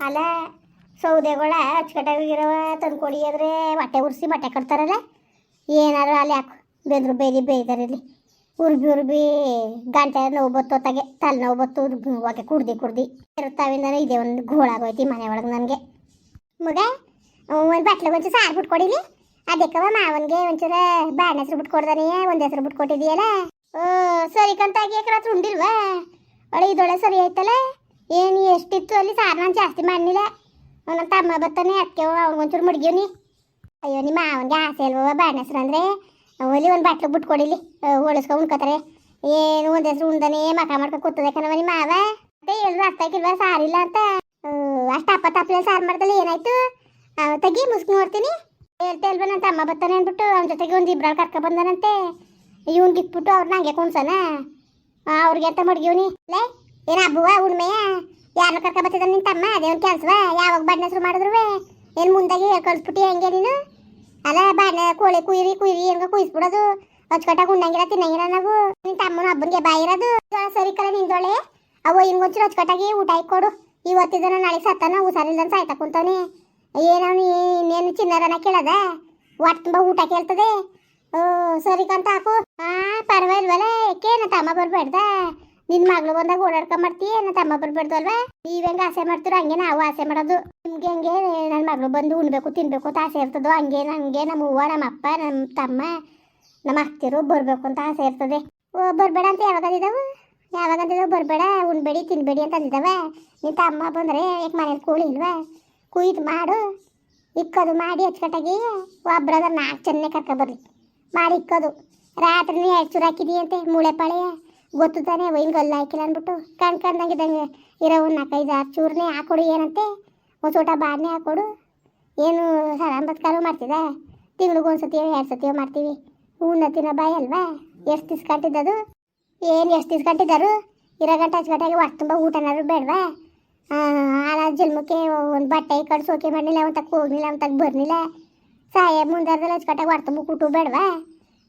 ಅಲ್ಲ, ಸೌದೆಗಳ ಅಚ್ಚುಕಟ್ಟಾಗಿರೋ ತಂದು ಕೊಡಿ ಅಂದರೆ ಬಟ್ಟೆ ಉರ್ಸಿ ಬಟ್ಟೆ ಕಟ್ತಾರಲ್ಲ? ಏನಾರು ಅಲ್ಲಿ ಹಾಕು. ಬೆಂದ್ರು ಬೇದಿ ಬೇಯ್ದಾರೆ ಇಲ್ಲಿ. ಉರ್ಬಿ ಉರ್ಬಿ ಗಂಟೆ ನೋವು ಬತ್ತು ತಲೆ ನೋವು ಬತ್ತು ಉರ್ಬಿ ಹೋಗಿ ಕುಡ್ದು ಕುಡ್ದು. ಇರುತ್ತಾವಿಂದನೇ ಇದೆ ಒಂದು ಗೋಳಾಗೋಯ್ತಿ ಮನೆ ಒಳಗೆ ನನಗೆ. ಮಗ, ಒಂದು ಬಟ್ಲಿಗೆ ಒಂಚೂರು ಸಾರು ಬಿಟ್ಕೊಡಿಲಿ ಅದಕ್ಕವ ಮಾವನಿಗೆ ಒಂಚೂರು ಬಾಣ ಬಿಟ್ಟು ಕೊಡ್ದಾನೆ ಒಂದು ಹೆಸರು ಬಿಟ್ಟು ಕೊಟ್ಟಿದೀಯಲ್ಲ ಓ, ಸರಿ ಕಂತಾಗಿ ಯಾಕೆ ಉಂಡಿಲ್ವಾ? ಇದೊಳೆ ಸರಿ ಆಯ್ತಲ್ಲ? ಏನು ಎಷ್ಟಿತ್ತು ಅಲ್ಲಿ? ಸಾರು ನಾನು ಜಾಸ್ತಿ ಮಾಡಲಿಲ್ಲ ನನ್ನ ತಮ್ಮ ಬರ್ತಾನೆ ಅದಕ್ಕೆ ಅವ್ನಿಗೊಂಚೂರು ಮುಡ್ಗೀವ್ನಿ ಅಯ್ಯೋ, ನಿಮ್ಮ ಅವನಿಗೆ ಆಸೆ ಅಲ್ವ, ಬಾಣಸ್ರ ಅಂದರೆ? ಒಲಿ ಒಂದು ಬಾಟ್ಲು ಬಿಟ್ಕೊಡಿಲಿ ಹೋಳಿಸ್ಕೊ ಉಣ್ಕೋತಾರೆ. ಏನು ಒಂದು ಹೆಸರು ಉಂದನೇ ಮಕ ಮಾಡ್ಕೊಂಡು ಕೂತದೆ ಕಣವ ನಿಮ್ಮ ಮಾವ? ಮತ್ತೆ ಹೇಳಿದ್ರು ಅರ್ಥ ಆಗಿಲ್ವಾ ಸಾರಿಲ್ಲ ಅಂತ? ಅಷ್ಟು ಅಪ್ಪ ತಪ್ಪಲೆ ಸಾರು ಮಾಡ್ದಲ್ಲ ಏನಾಯ್ತು? ತೆಗಿ ಮುಸ್ಕ್ ನೋಡ್ತೀನಿ. ಹೇಳ್ತಾ ಇಲ್ವ ನನ್ನ ತಮ್ಮ ಬರ್ತಾನೆ ಅಂದ್ಬಿಟ್ಟು, ಅವನ ಜೊತೆಗೆ ಒಂದು ಇಬ್ಬರು ಕರ್ಕೊ ಬಂದನಂತೆ. ಇವ್ನಿಗೆ ಇಟ್ಬಿಟ್ಟು ಅವ್ರನ್ನ ಹಂಗೆ ಕುಣ್ಸನ? ಅವ್ರಿಗೆ ಅಂತ ಮಡ್ಗಿವ್ನಿ ಲೇ ಏನ ಹಬ್ಬವ ಉಣ್ಮೆಯ ಯಾರನ್ನ ಕರ್ಕೊ ಬರ್ತದ ನಿನ್ನ ತಮ್ಮ? ಅದೇ ಕೆಲಸವ? ಯಾವಾಗ ಬಣ್ಣ ಶುರು ಮಾಡಿದ್ರು ಏನು ಮುಂದಾಗಿ ಕಳ್ಸ್ಬಿಟ್ಟು ಹೆಂಗೆ ನೀನು? ಅಲ್ಲ, ಬಣ್ಣ, ಕೋಳಿ ಕುಯ್ರಿ ಕುಯ್ರಿ ಹೆಂಗ ಕುಯ್ಸ್ಬಿಡೋದು. ಅಚ್ಚುಕಟ್ಟಾಗಿ ಉಣ್ಣಂಗಿಲ್ಲ, ತಿನ್ನಂಗಿಲ್ಲ ನಾವು. ನಿನ್ನ ತಮ್ಮನ ಹಬ್ಬನಿಗೆ ಬಾಯಿರೋದು ಸರಿ ಕಲ ನಿಂದೊಳೆ ಅವು ಹಿಂಗೊಂಚೂರು ಅಚ್ಚುಕಟ್ಟಾಗಿ ಊಟ ಇಕ್ಕೊಡು ಇವತ್ತಿದ್ದನ ನಾಳೆ ಸತ್ತಾನ ಹುಷಾರಿಲ್ದಂತ ಸಾಯ್ತಾ ಕುಂತವನೆ. ಏನವನು ಇನ್ನೇನು ಚಿನ್ನರನ ಕೇಳದ? ಒಟ್ಟು ತುಂಬ ಊಟ ಕೇಳ್ತದೆ. ಓ, ಸರಿ ಕಂತ ಹಾಕು ಹಾ ಪರವಾಗಿಲ್ವಲ್ಲ ಏಕೆ ತಮ್ಮ ಬರ್ಬೇಡ್ದ ನಿನ್ನ ಮಗಳು ಬಂದಾಗ ಓಡಾಡ್ಕೊ ಮಾಡ್ತೀಯ ನನ್ನ ತಮ್ಮ ಬರ್ಬೇಡ್ದಲ್ವಾ ನೀವ್ ಹೆಂಗ ಆಸೆ ಮಾಡ್ತೀರ ಹಂಗೆ ನಾವು ಆಸೆ ಮಾಡೋದು. ನಿಮ್ಗೆ ಹಂಗೆ? ನನ್ನ ಮಗಳು ಬಂದು ಉಣ್ಬೇಕು, ತಿನ್ಬೇಕು ಅಂತ ಆಸೆ ಇರ್ತದೋ? ಹಂಗೆ ನಂಗೆ ನಮ್ಮ ಅವ್ವ, ನಮ್ಮ ಅಪ್ಪ, ನಮ್ಮ ತಮ್ಮ, ನಮ್ಮ ಅಕ್ತಿರು ಬರ್ಬೇಕು ಅಂತ ಆಸೆ ಇರ್ತದೆ. ಓ, ಬರ್ಬೇಡ ಅಂತ ಯಾವಾಗ ಅಂದಿದ್ದಾವು? ಯಾವಾಗ ಅಂದಿದ್ದಾವೆ? ಬರ್ಬೇಡ, ಉಣ್ಬೇಡಿ, ತಿನ್ಬೇಡಿ ಅಂತ ಅಂದಿದ್ದಾವೆ. ನಿನ್ನ ತಮ್ಮ ಬಂದ್ರೆ ಯಾಕೆ ಮನೇಲಿ ಕೂಳಿ ಇಲ್ವಾ? ಕುಯ್ದು ಮಾಡು. ಇಕ್ಕೋದು ಮಾಡಿ ಅಚ್ಚುಕಟ್ಟಾಗಿ ಒಬ್ರದ ನಾಲ್ಕು ಚೆನ್ನೆ ಕರ್ಕೊ ಬರ್ಲಿ ಮಾಡಿ ಇಕ್ಕೋದು. ರಾತ್ರಿನೇ ಚೂರು ಹಾಕಿದೀಯಂತೆ ಮೂಳೆ ಪಾಳೆಯ. ಗೊತ್ತು ತಾನೇ ಒಯ್ನ್ ಗಲ್ಲ ಹಾಕಿಲ್ಲ ಅಂದ್ಬಿಟ್ಟು ಕಣ್ ಕಣ್ದಂಗಿದ್ದಂಗೆ ಇರೋ ಒಂದು ನಾಲ್ಕೈದು ಆರು ಚೂರ್ನೇ ಹಾಕೊಡು, ಏನಂತೆ? ಒಂದು ಊಟ ಬಾಡ್ನೆ ಹಾಕೊಡು. ಏನು ಸರ ಬತ್ಕಾಲು ಮಾಡ್ತಿದ ತಿಂಗ್ಳಿಗೆ ಒಂದು ಸತಿಯೋ ಎರಡು ಸತಿಯೋ ಮಾಡ್ತೀವಿ. ಹೂನ ತಿನ್ನೋ ಬಾಯಿ ಅಲ್ವಾ? ಎಷ್ಟು ದಿವ್ಸ ಕಟ್ಟಿದ್ದದು ಏನು ಎಷ್ಟು ದಿವ್ಸ ಕಟ್ಟಿದ್ದಾರು ಇರೋ ಗಂಟೆ ಅಚ್ಚುಕಟ್ಟಾಗಿ ಹೊಟ್ಟೆ ತುಂಬ ಊಟನಾದ್ರು ಬೇಡವಾ? ಆ ಜನ್ಮಕ್ಕೆ ಒಂದು ಬಟ್ಟೆ ಕಡೆ ಸೋಕೆ ಮಾಡಲಿಲ್ಲ ಒಂದು ತಕ್ಕ ಹೋಗ್ಲಿಲ್ಲ ಒಂದು ತಕ್ಕ ಬರ್ಲಿಲ್ಲ ಸಾಯ ಮುಂದಾರ್ದಲ್ಲಿ ಗಂಟೆಗೆ ಹೊಟ್ಟೆ ತುಂಬ ಕೂಟು ಬೇಡವಾ?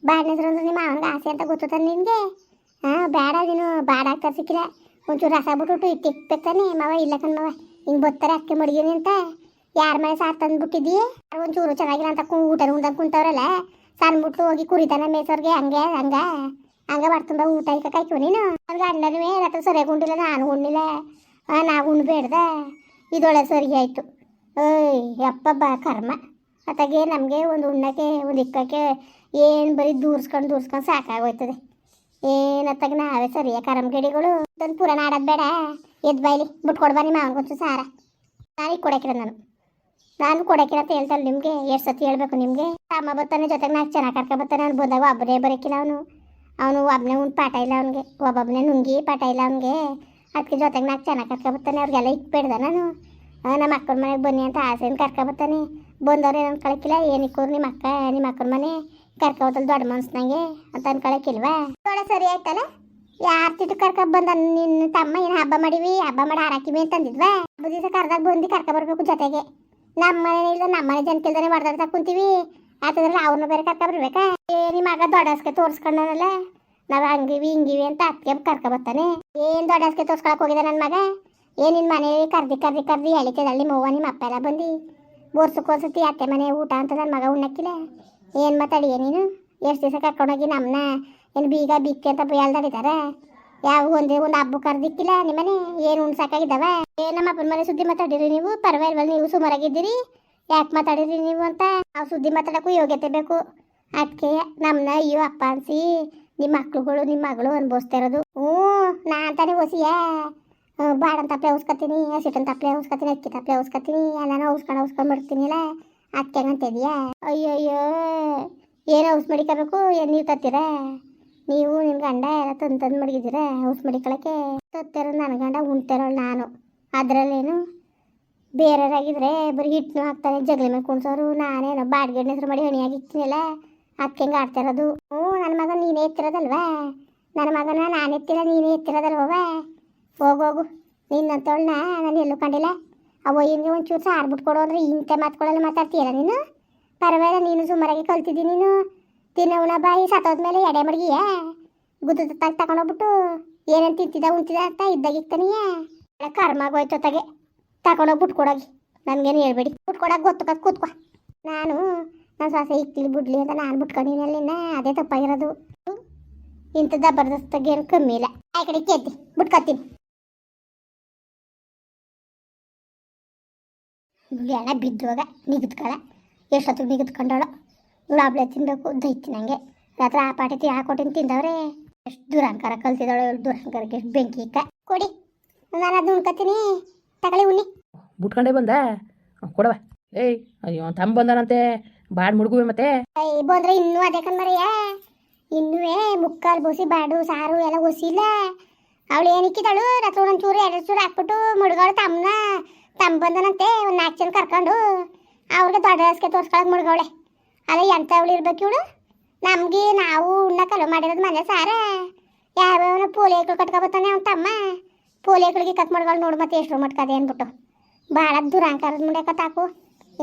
ಅಂದ್ರೆ ನಿಮ್ಮ ಅವನಿಗೆ ಆಸೆ ಅಂತ ಗೊತ್ತದ ನಿನಗೆ? ಹಾಂ ಬೇಡ ನೀನು ಬಾಡ ಆಗ್ತಾ ಸಿಕ್ಕಿಲ್ಲ. ಒಂಚೂರು ರಸ ಬಿಟ್ಬಿಟ್ಟು ಇಟ್ಟಿಕ್ಬೇಕಾನೆ ಮಾವ, ಇಲ್ಲ ಕಣ್ ಮಾವ, ಹಿಂಗೆ ಬತ್ತಾರೆ ಅಕ್ಕಿ ಮಡಗಿನಿ ಅಂತ. ಯಾರ ಮನೆ ಸಾರು ತಂದ್ಬಿಟ್ಟಿದ್ದೀಯ ಒಂಚೂರು ಚೆನ್ನಾಗಿಲ್ಲ ಅಂತ ಊಟ ಕುಂತವರಲ್ಲ. ಕುಂತವ್ರಲ್ಲ ಸಣ್ಬಿಟ್ಟು ಹೋಗಿ ಕುರಿತಾನ ಮೇಸೋರ್ಗೆ ಹಂಗೆ, ಹಂಗ. ಹಂಗ ಬರ್ತಂದ ಊಟ ಇಕ್ಕ ಕಾಯ್ಕೊ ನೀನು. ಅವ್ನಿಗೆ ಅಣ್ಣನೂ ರಾತ್ರಿ ಸರಿಯಾಗಿ ಉಂಡಿಲ್ಲ ನಾನು ಉಣ್ಣಿಲ್ಲ. ನಾ ನಾವು ಉಣ್ಬೇಡ್ದ. ಇದೊಳೆ ಸರಿ ಆಯಿತು. ಏಯ್, ಯಪ್ಪ ಬಾ, ಕರ್ಮ. ಅತ್ತಾಗೆ ನಮಗೆ ಒಂದು ಉಣ್ಣಕ್ಕೆ, ಒಂದು ಇಕ್ಕಕ್ಕೆ ಏನು ಬರೀ ದೂರ್ಸ್ಕೊಂಡು ದೂರ್ಸ್ಕೊಂಡು ಸಾಕಾಗೋಯ್ತದೆ. ಏನತ್ತಾಗ ನಾವೇ ಸರಿಯ ಕರಮ್ಗಡಿಗಳು ಅದೊಂದು ಪುರಾಣ ಆಡೋದು ಬೇಡ. ಎದ್ದು ಬಾಯ್ಲಿ ಬಿಟ್ಕೊಡ್ ಬನ್ನಿ ಗೊತ್ತು ಸಾರ ನಾನೀಗ ಕೊಡಕಿರ ನಾನು. ನಾನು ಕೊಡಕಿರ ಅಂತ ಹೇಳ್ತಾಳೆ ನಿಮಗೆ, ಎಷ್ಟು ಸತಿ ಹೇಳ್ಬೇಕು ನಿಮಗೆ. ತಮ್ಮ ಬರ್ತಾನೆ, ಜೊತೆಗೆ ನಾಲ್ಕು ಚೆನ್ನಾಗಿ ಕರ್ಕೊ ಬರ್ತಾನೆ, ಅವ್ನು ಬಂದಾಗ ಒಬ್ಬನೇ ಬರೋಕಿಲ್ಲ ಅವನು. ಅವನು ಒಬ್ಬನೇ ಉಂಟು ಪಾಠ ಇಲ್ಲ ಅವನಿಗೆ ಒಬ್ಬೊಬ್ಬನೇ ನುಂಗಿ ಪಾಠ ಇಲ್ಲ ಅವನಿಗೆ. ಅದಕ್ಕೆ ಜೊತೆಗೆ ನಾಲ್ಕು ಚೆನ್ನಾಗಿ ಕರ್ಕೊ ಬರ್ತಾನೆ, ಅವ್ರಿಗೆಲ್ಲ ಇಟ್ಬೇಡ್ದ ನಾನು. ನಮ್ಮ ಅಕ್ಕನ ಮನೆಗೆ ಬನ್ನಿ ಅಂತ ಆಸೆಯಿಂದ ಕರ್ಕೊ ಬರ್ತಾನೆ. ಬಂದವ್ರು ಏನು ಕಳಕಿಲ್ಲ, ಏನಿಕ್ಕೋರು ನಿಮ್ಮ ಅಕ್ಕ ನಿಮ್ಮ ಅಕ್ಕನ ಮನೆ. ಕರ್ಕೊ ಹೋತಲ್ ದೊಡ್ಡ ಮನ್ಸ್ನಂಗೆ ಅಂತ ಅನ್ಕೊಳಕಿಲ್ವಾ? ತೋಡ ಸರಿ ಆಯ್ತಲ್ಲ? ಯಾರ ತಿಟ್ಟು ಕರ್ಕ ಬಂದ ನಿನ್ನ ತಮ್ಮ, ಏನ್ ಹಬ್ಬ ಮಾಡಿವಿ? ಹಬ್ಬ ಮಾಡಿ ಹಾರಾಕಿವಿ ಅಂತ ಅಂದಿದ್ವಾ ಹಬ್ಬ ದಿವಸ ಕರ್ದಾಗ ಬಂದು ಕರ್ಕ ಬರ್ಬೇಕು ಜೊತೆಗೆ. ನಮ್ಮ ಇಲ್ಲ ನಮ್ಮ ಮನೆ ಜನ ಕೆಲ್ದಾನೆ ಹೊಡೆದಾಡ್ತಾ ಕುಂತೀವಿ. ಆತದ್ರಲ್ಲ ಅವ್ರನ್ನ ಬೇರೆ ಕರ್ಕ ಬರ್ಬೇಕಾ? ಏ ನಿಮ್ಮ ಮಗ ದೊಡ್ಡ ಹಸ್ಕೆ ತೋರಿಸ್ಕೊಂಡನಲ್ಲ? ನಾವ್ ಹಂಗಿವಿ, ಹಿಂಗಿವಿ ಅಂತ ಅದಕ್ಕೆ ಕರ್ಕ ಬರ್ತಾನೆ. ಏನ್ ದೊಡ್ಡ ಹಸ್ಕೆ ತೋರ್ಸ್ಕೊಳಕ್ ಹೋಗಿದ ನನ್ನ ಮಗ? ಏನ್ ನಿನ್ ಮನೆ ಕರ್ದಿ ಕರ್ದಿ ಕರ್ದಿ ಎಳಿತದಲ್ಲಿ ಮವ್ವ ನಿಮ್ಮ ಅಪ್ಪ ಎಲ್ಲ ಬಂದು. ಬೋರ್ಸಕ್ಕೋಸತಿ ಅತ್ತೆ ಮನೆ ಊಟ ಅಂತ ನನ್ನ ಮಗ ಉಣ್ಣಕ್ಕಿಲ್ಲ ಏನು ಮಾತಾಡಿ ನೀನು? ಎಷ್ಟು ದಿವಸ ಕರ್ಕೊಂಡೋಗಿ ನಮ್ಮನ್ನ ಏನು ಬೀಗ ಬಿಕ್ಕೆ ಅಂತ ಎಳ್ದಾಡಿದಾರ ಯಾವ ಒಂದೇ ಒಂದು ಹಬ್ಬ ಕರೆದಿಕ್ಕಿಲ್ಲ ನಿಮ್ಮನೆ? ಏನು ಉಣ್ಸಾಕಾಗಿದ್ದಾವ ನಮ್ಮ ಅಪ್ಪನ ಮನೆ ಸುದ್ದಿ ಮಾತಾಡಿರಿ ನೀವು. ಪರವಾಗಿಲ್ವಲ್ಲ ನೀವು ಸುಮಾರಾಗಿದ್ದೀರಿ. ಯಾಕೆ ಮಾತಾಡಿರಿ ನೀವು ಅಂತ? ನಾವು ಸುದ್ದಿ ಮಾತಾಡೋಕ್ಕೂ ಯೋಗ್ಯತೆ ಬೇಕು. ಅದಕ್ಕೆ ನಮ್ಮನ್ನ ಅಯ್ಯೋ, ಅಪ್ಪ ಅನ್ಸಿ ನಿಮ್ಮ ಮಕ್ಳುಗಳು ನಿಮ್ಮ ಮಗಳು ಅನ್ಭವಿಸ್ತಾ ಇರೋದು. ಹ್ಞೂ ನಾ ಅಂತಾನೆ ಹೊಸಿಯ ಬಾಡಂತಪ್ಲೆ ಉಸ್ಕೊತೀನಿ ಹಸಿಟನ್ ತಪ್ಪಲೆ ಉಸ್ಕೊತೀನಿ ಅಕ್ಕಿ ತಪ್ಲೆ ಉಸ್ಕೊತೀನಿ ಎಲ್ಲಾನು ಉಸ್ಕೊಂಡು ಉಸ್ಕೊಂಡು ಅದಕ್ಕೆ ಅಂತಿದ್ಯಾ ಅಯ್ಯೋ ಅಯ್ಯೋ ಏನೋ ಔಸ್ ಮಡಿಕೋಬೇಕು, ಏನು ನೀವು ತತ್ತೀರಾ? ನೀವು ನಿಮ್ಮ ಗಂಡ ಎಲ್ಲ ತಂದು ತಂದು ಮಡಗಿದ್ದೀರಾ ಔಸ್ ಮಡಿಕೊಳಕ್ಕೆ? ತತ್ತಿರೋ ನನ್ನ ಗಂಡ ಉಣ್ತಿರೋಳು ನಾನು. ಅದರಲ್ಲೇನು? ಬೇರೆಯವರಾಗಿದ್ರೆ ಬರೀ ಹಿಟ್ಟು ಹಾಕ್ತಾನೆ, ಜಗಲಿ ಮೇಲೆ ಕುಣ್ಸೋರು. ನಾನೇನೋ ಬಾಡಿಗೆ ಹೆಸರು ಮಾಡಿ ಹಣಿಯಾಗಿ ಇಕ್ತೀನಲ್ಲ ಅದಕ್ಕೆ ಹೆಂಗೆ ಹ್ಞೂ ನನ್ನ ಮಗ ನೀನೇ ಎತ್ತಿರೋದಲ್ವಾ? ನನ್ನ ಮಗನ ನಾನು ಎತ್ತಿಲ್ಲ, ನೀನೇ ಹೋಗು ಹೋಗೋಗು ನಿನ್ನಂತವಳನ್ನ ನಾನು ಎಲ್ಲೂ ಕಂಡಿಲ್ಲ. ಅವ ಹಿಂಗೆ ಒಂಚೂರು ಸಾರು ಬಿಟ್ಕೊಡು ಅಂದ್ರೆ ಇಂಥ ಮಾತುಗಳೆಲ್ಲ ಮಾತಾಡ್ತೀಯಲ್ಲ ನೀನು? ಪರವಾಗಿಲ್ಲ, ನೀನು ಸುಮಾರಾಗಿ ಕಲ್ತಿದ್ದಿ ನೀನು. ತಿನ್ನವನ ಬಾಯಿ ಸತ್ತೋದ್ಮೇಲೆ ಎಡೆ ಮಡಗಿಯ? ಗುದ್ದು ತಗ್ ತಗೊಂಡೋಗ್ಬಿಟ್ಟು ಏನೇನು ತಿಂತಿದ್ದ ಉಂತಿದ ಅಂತ ಇದ್ದಾಗ ಕರ್ಮ ಆಗೋಯ್ತು ತಗೆ ತಗೊಂಡೋಗಿ ಬಿಟ್ಕೊಡೋಗಿ. ನನಗೇನು ಹೇಳ್ಬೇಡಿ. ಬಿಟ್ಕೊಡೋಕೆ ಗೊತ್ತು ಕೂತ್ಕೊ. ನಾನು ನಾನು ಸೊಸೆ ಇಕ್ಲಿ ಬಿಡ್ಲಿ ಅಂತ ನಾನು ಬಿಟ್ಕೊಂಡಿನಲ್ಲಿನ ಅದೇ ತಪ್ಪಾಗಿರೋದು. ಇಂಥ ಜಬರ್ದಸ್ತಾಗಿ ಏನು ಕಮ್ಮಿ ಇಲ್ಲ. ಆ ಕಡೆ ಕೇತಿ ಬಿಟ್ಕೊತೀನಿ. ಎಣ ಬಿದ್ದೋಗ ನಿಗದ್ಕಳ. ಎಷ್ಟೊತ್ತಿಗೆ ನಿಗದ್ಕೊಂಡಳು? ಇವಳು ಹಬ್ಳೆ ತಿನ್ಬೇಕು ದೈತಿ ನನಗೆ ರಾತ್ರಿ ಆ ಪಾಟಿ ಹಾಕೊಟ್ಟಿನ ತಿಂದವ್ರೆ. ಎಷ್ಟು ದುರಂಕಾರ ಕಲ್ತಿದ್ದಾಳೆ ಇವಳು ದುರಂಕಾರಕ್ಕೆ ಎಷ್ಟು ಬೆಂಕಿ ಇಕ್ಕ ಕೊಡಿ ನಾನು ಅದನ್ನ ಉಣ್ಕತ್ತೀನಿ ತಗೊಳ್ಳಿ ಉಣ್ಣಿ. ಬಿಟ್ಕೊಂಡೇ ಬಂದ? ಕೊಡವ ಏಯ್ ಅಯ್ಯೋ ತಮ್ಮ ಬಂದನಂತೆ. ಬಾಡ್ ಮುಡುಗುವೆ ಮತ್ತೆ. ಬಂದ್ರೆ ಇನ್ನೂ ಅದೇ ಕಣ್ಮರಯ್ಯ ಇನ್ನೂ ಮುಕ್ಕಾಲು ಬೋಸಿ ಬಾಡು ಸಾರು ಎಲ್ಲ ಒಸಿಲ್ಲ. ಅವಳು ಏನಿಕ್ಕಿದಳು ರಾತ್ರಿ ಒಂದೊಂದು ಚೂರು ಎರಡು ಚೂರು ಹಾಕ್ಬಿಟ್ಟು ಮುಡುಗಳು ತಮ್ಮನ ತಮ್ಮ ಬಂದನಂತೆ ಒಂದು ನಾಲ್ಕು ಜನ ಕರ್ಕೊಂಡು ಅವ್ರಿಗೆ ದೊಡ್ಡ ರಸ್ಗೆ ತೋರ್ಸ್ಕೊಳಕ್ ಅಲ್ಲ ಎಂತ ಅವಳು ಇರ್ಬೇಕು ಇವಳು. ನಮ್ಗೆ ನಾವು ಉಣ್ಣ ಕಲು ಮಾಡಿರೋದು ಮನೆ ಸಾರ. ಯಾವ್ಯಾವ ಪೋಲಿಯಗಳು ಕಟ್ಕೊಬತ್ತಾನೆ ಅವ್ನ ತಮ್ಮ. ಪೋಲಿಯಗಳಿಗೆ ಕಟ್ ಮಾಡ್ಕೊಳ್ಳಿ ನೋಡು ಮತ್ತೆ ಎಷ್ಟು ಮಟ್ಕದೆ ಅಂದ್ಬಿಟ್ಟು. ಭಾಳ ದುರಾಂಕಾರದ ಮುಂದೆ ತಾಕು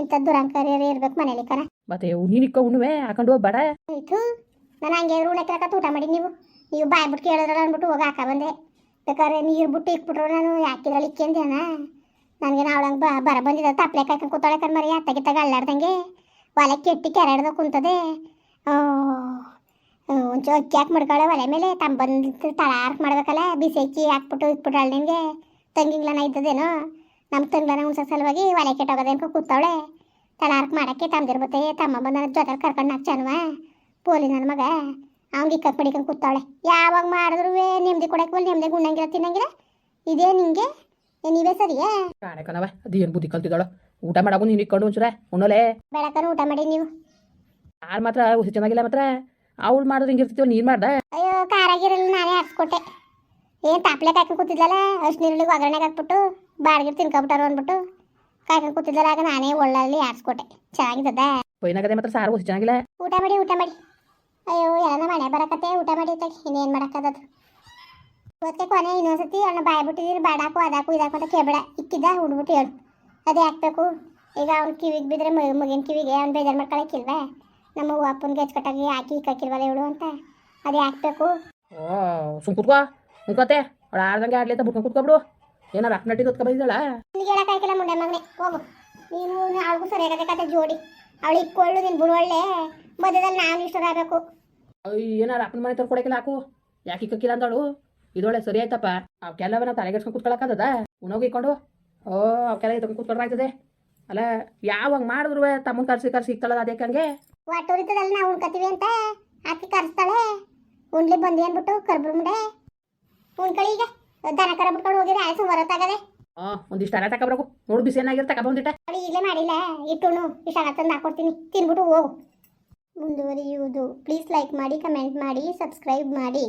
ಇಂಥ ದುರಾಂಕಾರ ಇರ್ಬೇಕು ಮನೇಲಿ ಕರ. ಮತ್ತೆ ನೀನಿಕ್ಕ ಉಣ್ಣುವೆ ಹಾಕೊಂಡು ಹೋಗ್ಬೇಡ ಆಯ್ತು. ನಾನು ಹಂಗೆ ಉಣ್ಣಕ್ಕೆ ಊಟ ಮಾಡಿ ನೀವು. ನೀವು ಬಾಯ್ ಬಿಟ್ಟು ಕೇಳಿದ್ರಲ್ಲ ಅಂದ್ಬಿಟ್ಟು ಹೋಗಿ ಹಾಕ ಬಂದೆ. ಬೇಕಾದ್ರೆ ನೀರು ಬಿಟ್ಟು ಇಕ್ಬಿಟ್ರು ನಾನು. ಯಾಕಿದ್ರಲ್ಲಿ ಇಕ್ಕೆಂದೇನ ನನಗೆ ಅವಳಂಗೆ ಬ ಬರ ಬಂದಿದ್ದ ತಪ್ಪಲೆ ಕಾಯ್ಕೊಂಡು ಕೂತಾಳೆ ಕಣ್ ಮರಿ ಅತ್ತ ಗಿತ್ತಾಗ ಅಲ್ಲಾಡ್ದಂಗೆ ಒಲೆ ಕೆಟ್ಟಿ ಕೆರಡ್ದ ಕುಂತದೆ. ಒಂಚೂರು ಅಕ್ಕಿ ಹಾಕಿ ಮಡ್ಕೊಳ್ಳೆ ಒಲೆ ಮೇಲೆ. ತಮ್ಮ ಬಂದು ತಳಾರ್ಕ್ ಮಾಡ್ಬೇಕಲ್ಲ. ಬಿಸಿ ಅಕ್ಕಿ ಹಾಕ್ಬಿಟ್ಟು ಇಕ್ಬಿಟ್ಟು ನಿನಗೆ. ತಂಗಿಂಗ್ಲನ ಇದ್ದದೇನೋ. ನಮ್ಮ ತಂಗ್ಲನ ಉಣ್ಸೋ ಸಲುವಾಗಿ ಒಲೆ ಕೆಟ್ಟೋಗದೆ ಅನ್ಕೊ ಕೂತವಳೆ. ತಳಾರ್ಕ್ ಮಾಡೋಕ್ಕೆ ತಮ್ದಿರ್ಬತ್ತೆ ತಮ್ಮ ಬಂದ ಜೊತೆ ಕರ್ಕೊಂಡು ನಾಲ್ಕು ಪೋಲಿ ನನ್ನ ಮಗ. ಅವ್ನಿಗೆ ಇಕ್ಕಕ್ಕೆ ಮಡಿಕೊಂಡು ಕೂತಾವಳೆ. ಯಾವಾಗ ಮಾಡಿದ್ರು ನೆಮ್ಮದಿ ಕೊಡಕ್ಕೆ ನೆಮ್ಮದಿ ಉಣ್ಣಂಗಿಲ್ಲ ತಿನ್ನಂಗಿಲ್ಲ. ಇದೇ ನಿಂಗೆ. ನೀವೇ ಸರಿಯಾ ಕಾಣೆ ಕಣವ ಅದೇನು ಬುದ್ಧಿ ಕಲ್ತಿದ್ದಾಳ? ಊಟ ಮಾಡಾಕು ನೀನು ಇಕ್ಕೊಂಡು ಒಂಚೂರ ಉಣ್ಣೋಲೆ? ಬೆಳಕನು ಊಟ ಮಾಡಿ ನೀವು. ಯಾರು ಮಾತ್ರ ಹುಸಿ ಚೆನ್ನಾಗಿಲ್ಲ ಮಾತ್ರ? ಅವಳು ಮಾಡಿದ್ರೆ ಹಿಂಗಿರ್ತಿದ್ವ ನೀನು ಮಾಡ್ದ? ಅಯ್ಯೋ ಕಾರಾಗಿರಲ್ಲ ನಾನೇ ಆಡ್ಸ್ಕೊಟ್ಟೆ ಏನು ತಾಪ್ಲೆ ಕಾಯ್ಕೊಂಡು ಕೂತಿದ್ಲಲ್ಲ ಅಷ್ಟು ನೀರುಳ್ಳಿಗೆ ಒಗ್ಗರಣೆಗೆ ಹಾಕ್ಬಿಟ್ಟು ಬಾಡಿಗೆ ತಿನ್ಕೊಬಿಟ್ಟಾರು ಅಂದ್ಬಿಟ್ಟು ಕಾಯ್ಕೊಂಡು ಕೂತಿದ್ದಲ್ಲ ಆಗ ನಾನೇ ಒಳ್ಳಲ್ಲಿ ಆಡ್ಸ್ಕೊಟ್ಟೆ ಚೆನ್ನಾಗಿದ್ದದ? ಪೈನಾಗದೆ ಮಾತ್ರ ಸಾರು ಹುಸಿ ಚೆನ್ನಾಗಿಲ್ಲ? ಊಟ ಮಾಡಿ ಊಟ ಮಾಡಿ. ಅಯ್ಯೋ ಎಲ್ಲ ಮನೆ ಬರಕತ್ತೆ ಊಟ ಮಾಡಿ ತಗಿ ಇನ್ನೇನು ಮಾಡಕ್ಕದದು ಇವತ್ತಿಗೆ ಕೊನೆ ಇನ್ನೊಂದ್ಸತಿ ಅವನ್ನ ಬಾಯ್ ಬಿಟ್ಟಿದ್ದೀರಿ ಬಾಡಾಕು ಅದಾಕು ಇದಾಕು ಅಂತ ಕೇಬಡ ಇಕ್ಕಿದ್ದ ಹುಡ್ಬಿಟ್ಟು ಹೇಳು. ಅದೇ ಹಾಕ್ಬೇಕು. ಈಗ ಅವ್ನ ಕಿವಿಗೆ ಬಿದ್ದರೆ ಮಗಿನ ಕಿವಿಗೆ ಅವ್ನು ಬೇಜಾರು ಮಾಡ್ಕೊಳಕ್ಕಿಲ್ವೇ? ನಮ್ಮ ಅಪ್ಪನಿಗೆ ಹಚ್ಕಟ್ಟಾಗಿ ಹಾಕಿ ಇಕ್ಕಿಲ್ವಲ್ಲ ಇವಳು ಅಂತ. ಅದೇ ಹಾಕ್ಬೇಕು. ಸುಮ್ ಕುತ್ಕೋ. ಕುತ್ಕೋತೆ ಅವಳು ಆಡ್ದಂಗೆ ಆಡ್ಲಿ ಅಂತ ಬುಟ್ಕೊಂಡು ಕುತ್ಕೊಬಿಡು. ಏನಾರ ನಟ್ಟಿ ಹೊತ್ಕೊ ಬಂದಿದ್ದಾಳ ನಿನಗೆ ಹೇಳಕ್ಕಾಗಿಲ್ಲ ಮುಂಡೆ ಮಗನೇ. ಹೋಗು. ನೀನು ಅವಳಿಗೂ ಸರಿಯಾಗದೆ ಕತೆ ಜೋಡಿ. ಅವಳು ಇಕ್ಕೊಳ್ಳು ನೀನು ಒಳ್ಳೆ. ಮಧ್ಯದಲ್ಲಿ ನಾನು ಇಷ್ಟರಾಗಬೇಕು ಏನಾರ ಅಪ್ಪನ ಮನೆ ತರ್ಕೊಡಕ್ಕಿಲ್ಲ ಹಾಕು. ಯಾಕೆ ಇಕ್ಕಕ್ಕಿಲ್ಲ ಅಂದಳು? ಇದೊಳ್ಳೆ ಸರಿ ಆಯ್ತಪ್ಪ. ಕೆಲವನ್ನ ನಾವು ತಲೆಗೆಡ್ಸ್ಕೊಂಡು ಕುತ್ಕೊಳಕ್ಕದ ಉಣೋಗಿ ಇಕ್ಕೊಂಡು ಓ ಅವಕ್ಕೆಲ್ಲ ಇದ್ಕೊಂಡು ಕುತ್ಕೊಂಡ್ರೆ ಆಯ್ತದೆ ಅಲ್ಲ ಯಾವಾಗ ಮಾಡಿದ್ರು ತಮ್ಮ ಕರ್ಸಿ ಕರ್ಸಿ ಇಕ್ಕಲ್ಲ ಅದೇ ಕಂಗೆ ಒಟ್ಟುರಿತದಲ್ಲ ನಾವು ಉಣ್ಕತೀವಿ ಅಂತ ಆಕಿ ಕರ್ಸ್ತಾಳೆ. ಉಣ್ಲಿ ಬಂದಿ ಅಂದ್ಬಿಟ್ಟು ಕರ್ಬ್ರು ಮುಂಡೆ ಉಣ್ಕಳಿ ಈಗ. ದನ ಕರ ಬಿಟ್ಕೊಂಡು ಹೋಗಿರಿ ಆಯ್ತು ಹೊರತಾಗದೆ. ಹಾ ಒಂದಿಷ್ಟು ಅರ ತಗೊಬರಕು ನೋಡು ಬಿಸಿ ಏನಾಗಿರುತ್ತೆ ತಗೊಬಂದಿಟ್ಟ ಅವಳು ಈಗಲೇ ಮಾಡಿಲ್ಲ. ಇಟ್ಟುಣು ಇಷ್ಟ ತಂದು ಹಾಕೊಡ್ತೀನಿ ತಿನ್ಬಿಟ್ಟು ಹೋಗು. ಮುಂದುವರಿಯುವುದು. ಪ್ಲೀಸ್ ಲೈಕ್ ಮಾಡಿ ಕಮೆಂಟ್ ಮಾಡಿ ಸಬ್ಸ್ಕ್ರೈಬ್ ಮಾಡಿ.